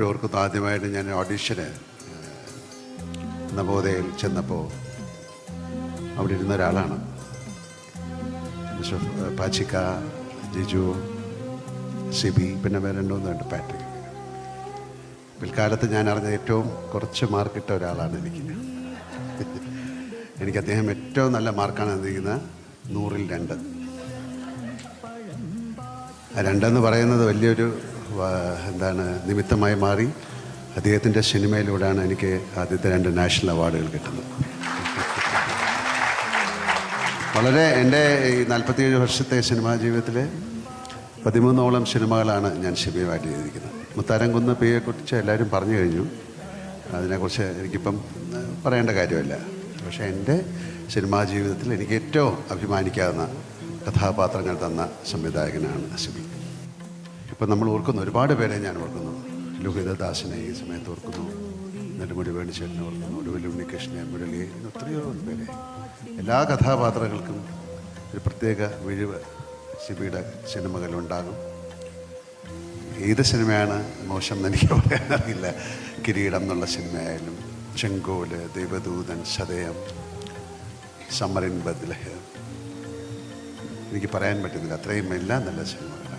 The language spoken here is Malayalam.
ഓർക്കുന്നു ആദ്യമായിട്ട് ഞാൻ ഓഡീഷന് നവോദയയിൽ ചെന്നപ്പോൾ അവിടെ ഇരുന്ന ഒരാളാണ്. പാച്ചിക്ക ജിജു സിബി പിന്നെ വേറെ രണ്ടു മൂന്നുണ്ട് പാട്രിക്. പിൽക്കാലത്ത് ഞാൻ അറിഞ്ഞ ഏറ്റവും കുറച്ച് മാർക്കിട്ട ഒരാളാണ് എനിക്ക്. എനിക്ക് അദ്ദേഹം ഏറ്റവും നല്ല മാർക്കാണ് തന്നിരിക്കുന്നത് നൂറിൽ രണ്ട്. രണ്ടെന്ന് പറയുന്നത് വലിയൊരു എന്താണ് നിമിത്തമായി മാറി. അദ്ദേഹത്തിന്റെ സിനിമയിലൂടെയാണ് എനിക്ക് ആദ്യത്തെ രണ്ട് നാഷണൽ അവാർഡുകൾ കിട്ടുന്നത്. വളരെ എന്റെ ഈ നാൽപ്പത്തിയേഴ് വർഷത്തെ സിനിമാ ജീവിതത്തിൽ പതിമൂന്നോളം സിനിമകളാണ് ഞാൻ സിനിമയുമായിട്ട് ചെയ്തിരിക്കുന്നത്. മുത്താരംകുന്ന് പിയെക്കുറിച്ച് എല്ലാവരും പറഞ്ഞു കഴിഞ്ഞു. അതിനെക്കുറിച്ച് എനിക്കിപ്പം പറയേണ്ട കാര്യമില്ല. പക്ഷേ എന്റെ സിനിമാ ജീവിതത്തിൽ എനിക്ക് ഏറ്റവും അഭിമാനിക്കാവുന്ന കഥാപാത്രങ്ങൾ തന്ന സംവിധായകനാണ് ശിബി ഇപ്പം നമ്മൾ ഓർക്കുന്നു ഒരുപാട് പേരെ ഞാൻ ഓർക്കുന്നു. ലോഹിതദാസിനെ ഈ സമയത്ത് ഓർക്കുന്നു. നെടുമുടി വേണിച്ചേട്ടനെ ഓർക്കുന്നു. ഒടുവിൽ ഉണ്ണികൃഷ്ണൻ മുരളി എത്രയോ പേരെ. എല്ലാ കഥാപാത്രങ്ങൾക്കും ഒരു പ്രത്യേക വിഴിവ് ശിബിയുടെ സിനിമകളിലുണ്ടാകും. ഏത് സിനിമയാണ് മോശം എന്ന് എനിക്ക് പറയാനറിയില്ല കിരീടം എന്നുള്ള സിനിമയായാലും ചെങ്കോൽ ദൈവദൂതൻ സദയം സമ്മറിൻ ബദ്ലഹ്. എനിക്ക് പറയാൻ പറ്റുന്നില്ല. അത്രയും എല്ലാം നല്ല സിനിമകൾ.